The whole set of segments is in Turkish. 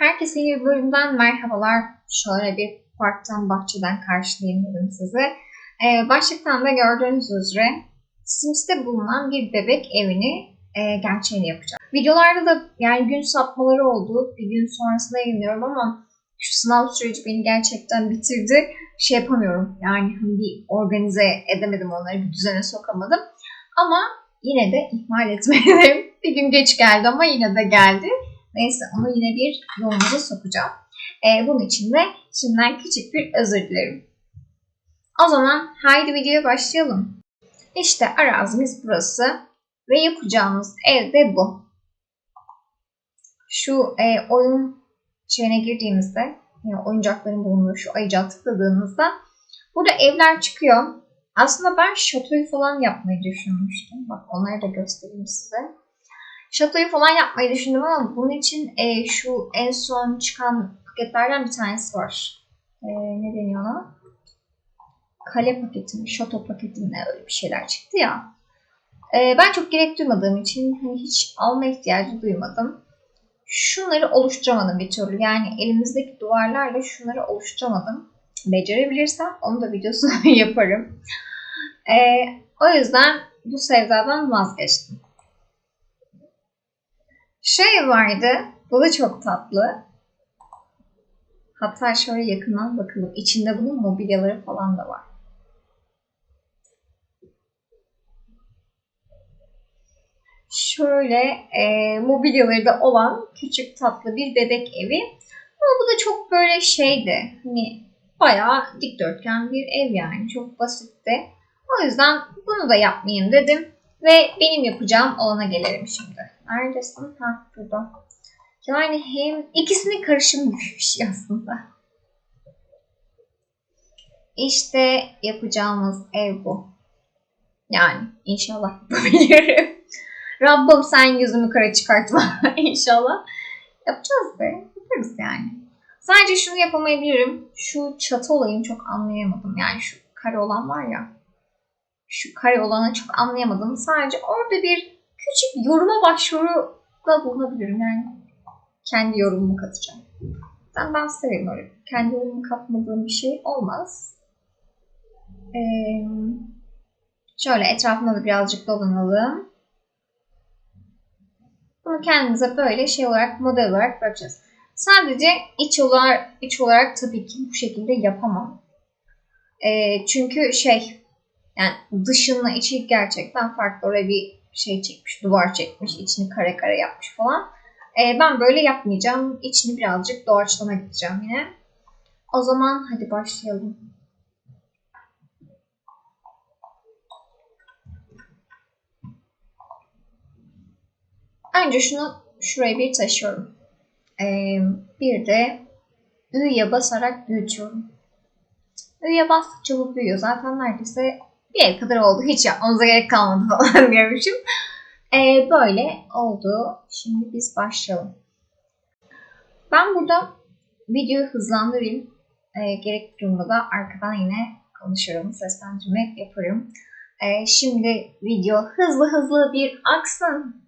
Herkese yeni bölümden merhabalar. Şöyle bir parktan, bahçeden karşılayayım dedim size. Ee, başlıktan da gördüğünüz üzere Sims'te bulunan bir bebek evini e, gerçeğini yapacağım. Videolarda da yani gün sapmaları oldu. Bir gün sonrasında yayınlıyorum ama şu sınav süreci beni gerçekten bitirdi. Şey yapamıyorum yani hani bir organize edemedim onları, bir düzene sokamadım. Ama yine de ihmal etmedim. bir gün geç geldi ama yine de geldi. Neyse onu yine bir yolumuza sokacağım. Ee, bunun için de şimdiden küçük bir özür dilerim. O zaman haydi videoya başlayalım. İşte arazimiz burası ve yapacağımız ev de bu. Şu e, oyun şeyine girdiğimizde, yani oyuncakların bulunduğu şu ayıcağı tıkladığımızda burada evler çıkıyor. Aslında ben şatoyu falan yapmayı düşünmüştüm. Bak onları da göstereyim size. Şatoyu falan yapmayı düşündüm ama bunun için e, şu en son çıkan paketlerden bir tanesi var. E, ne deniyor ona? Kale paketi mi, şato paketi mi öyle bir şeyler çıktı ya. E, ben çok gerek duymadığım için hani hiç alma ihtiyacı duymadım. Şunları oluşturamadım bir türlü. Yani elimizdeki duvarlarla şunları oluşturamadım. Becerebilirsem onu da videosunu yaparım. E, o yüzden bu sevdadan vazgeçtim. Şey vardı. Bu da çok tatlı. Hatta şöyle yakından bakalım. İçinde bunun mobilyaları falan da var. Şöyle e, mobilyaları da olan küçük tatlı bir bebek evi. Ama bu da çok böyle şeydi. Hani bayağı dikdörtgen bir ev yani. Çok basitti. O yüzden bunu da yapmayayım dedim. Ve benim yapacağım olana gelelim şimdi. Neredesin? Ha burada. Yani hem ikisinin karışımı bir şey aslında. İşte yapacağımız ev bu. Yani inşallah yapabilirim. Rabbim sen yüzümü kara çıkartma inşallah. Yapacağız be. Yaparız yani. Sadece şunu yapamayabilirim. Şu çatı olayını çok anlayamadım. Yani şu kare olan var ya. Şu kare olanı çok anlayamadım. Sadece orada bir küçük yoruma başvuru da bulunabilirim. Yani kendi yorumumu katacağım. Ben, ben severim öyle. Kendi yorumumu katmadığım bir şey olmaz. Ee, şöyle etrafında da birazcık dolanalım. Bunu kendimize böyle şey olarak, model olarak bırakacağız. Sadece iç olarak, iç olarak tabii ki bu şekilde yapamam. Ee, çünkü şey, yani dışınla içi gerçekten farklı. Oraya bir şey çekmiş, duvar çekmiş, içini kare kare yapmış falan. Ee, ben böyle yapmayacağım. İçini birazcık doğaçlama gideceğim yine. O zaman hadi başlayalım. Önce şunu şuraya bir taşıyorum. Ee, bir de Ü'ye basarak büyütüyorum. Ü'ye bastıkça bu büyüyor. Zaten neredeyse bir ev kadar oldu. Hiç yapmamıza gerek kalmadı falan diyormuşum. Ee, böyle oldu. Şimdi biz başlayalım. Ben burada videoyu hızlandırayım. Ee, gerek durumda da arkadan yine konuşurum. Seslendirme yaparım. Ee, şimdi video hızlı hızlı bir aksın.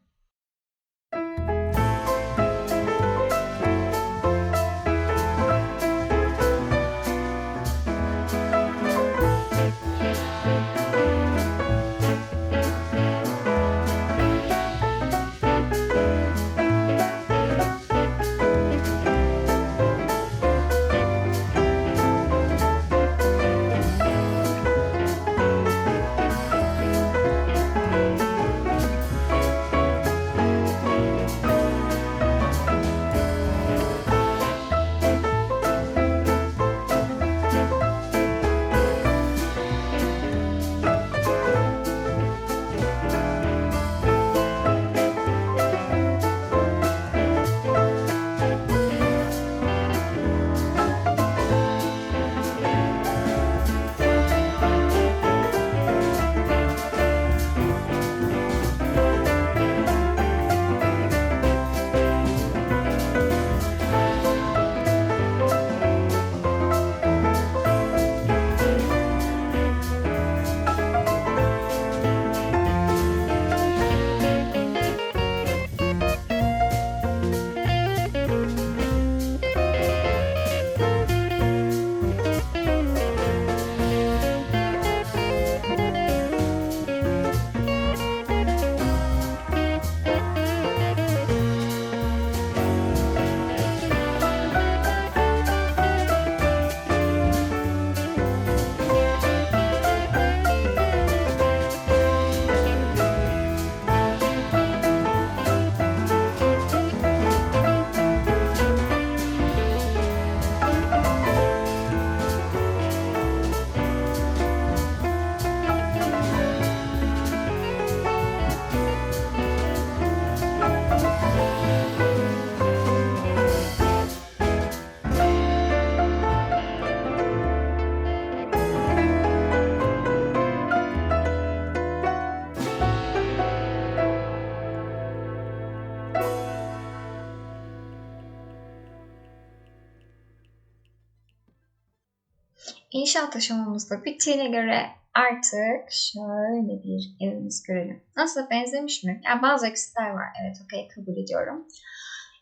İnşaat aşamamız da bittiğine göre artık şöyle bir evimiz görelim. Nasıl benzemiş mi? Yani bazı eksikler var. Evet okey kabul ediyorum.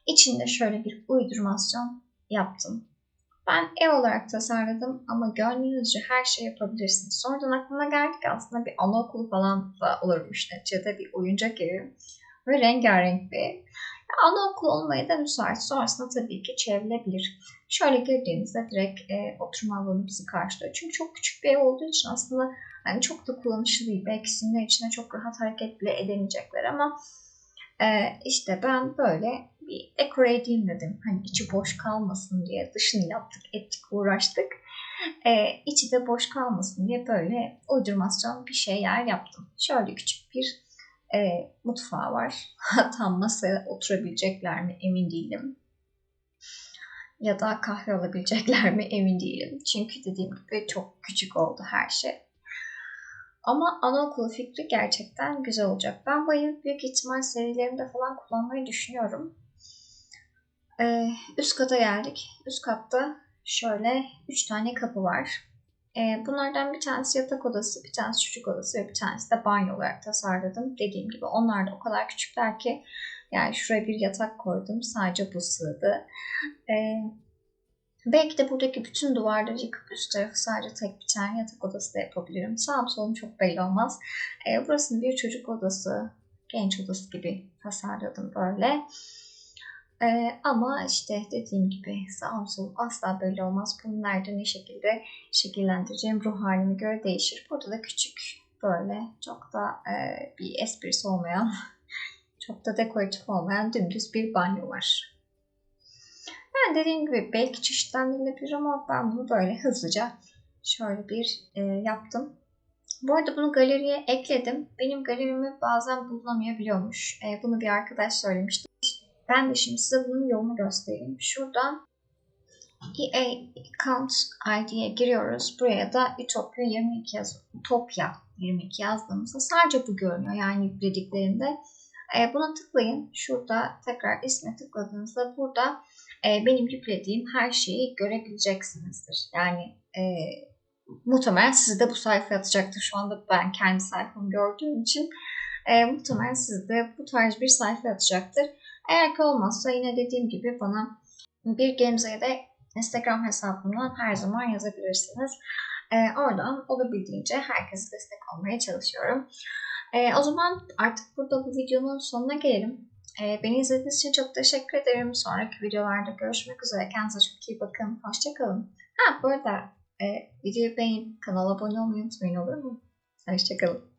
İçinde şöyle bir uydurmasyon yaptım. Ben ev olarak tasarladım ama gönlünüzce her şey yapabilirsiniz. Sonradan aklıma geldi ki aslında bir anaokulu falan da olurmuş neticede bir oyuncak evi. Ve rengarenk bir. Anaokulu olmaya da müsait. Sonrasında tabii ki çevrilebilir. Şöyle girdiğinizde direkt e, oturma alanı bizi karşılıyor. Çünkü çok küçük bir ev olduğu için aslında yani çok da kullanışlı değil. Belki sinirler içine çok rahat hareket bile edemeyecekler ama e, işte ben böyle bir dekore edeyim dedim. Hani içi boş kalmasın diye dışını yaptık, ettik, uğraştık. E, içi de boş kalmasın diye böyle uydurmasyon bir şey yer yaptım. Şöyle küçük bir e, mutfağı var. Hatta masaya oturabilecekler mi emin değilim. Ya da kahve alabilecekler mi emin değilim. Çünkü dediğim gibi çok küçük oldu her şey. Ama anaokulu fikri gerçekten güzel olacak. Ben bu büyük ihtimal serilerimde falan kullanmayı düşünüyorum. Ee, üst kata geldik. Üst katta şöyle 3 tane kapı var. Ee, bunlardan bir tanesi yatak odası, bir tanesi çocuk odası ve bir tanesi de banyo olarak tasarladım. Dediğim gibi onlar da o kadar küçükler ki yani şuraya bir yatak koydum. Sadece bu sığdı. Ee, belki de buradaki bütün duvarları yıkıp üst tarafı sadece tek bir tane yatak odası da yapabilirim. Sağım solum çok belli olmaz. Ee, burasını bir çocuk odası, genç odası gibi tasarladım böyle. Ee, ama işte dediğim gibi sağım solum asla böyle olmaz. Bunu nerede ne şekilde şekillendireceğim ruh halime göre değişir. Burada da küçük böyle çok da e, bir esprisi olmayan, çok da dekoratif olmayan dümdüz bir banyo var. Yani dediğim gibi belki çeşitlendirilebilir ama ben bunu böyle hızlıca şöyle bir e, yaptım. Bu arada bunu galeriye ekledim. Benim galerimi bazen bulunamayabiliyormuş. E, bunu bir arkadaş söylemişti. Ben de şimdi size bunun yolunu göstereyim. Şuradan EA Account ID'ye giriyoruz. Buraya da Utopia 22 yaz Utopia 22 yazdığımızda sadece bu görünüyor. Yani yüklediklerinde. E, buna tıklayın. Şurada tekrar isme tıkladığınızda burada e, benim yüklediğim her şeyi görebileceksinizdir. Yani e, muhtemelen sizi de bu sayfaya atacaktır. Şu anda ben kendi sayfamı gördüğüm için e, muhtemelen sizi de bu tarz bir sayfa atacaktır. Eğer ki olmazsa yine dediğim gibi bana bir Gamze'ye de Instagram hesabımdan her zaman yazabilirsiniz. Ee, oradan olabildiğince herkese destek olmaya çalışıyorum. Ee, o zaman artık burada bu videonun sonuna gelelim. Ee, beni izlediğiniz için çok teşekkür ederim. Sonraki videolarda görüşmek üzere. Kendinize çok iyi bakın. Hoşçakalın. Ha bu arada e, videoyu beğenip kanala abone olmayı unutmayın olur mu? Hoşçakalın.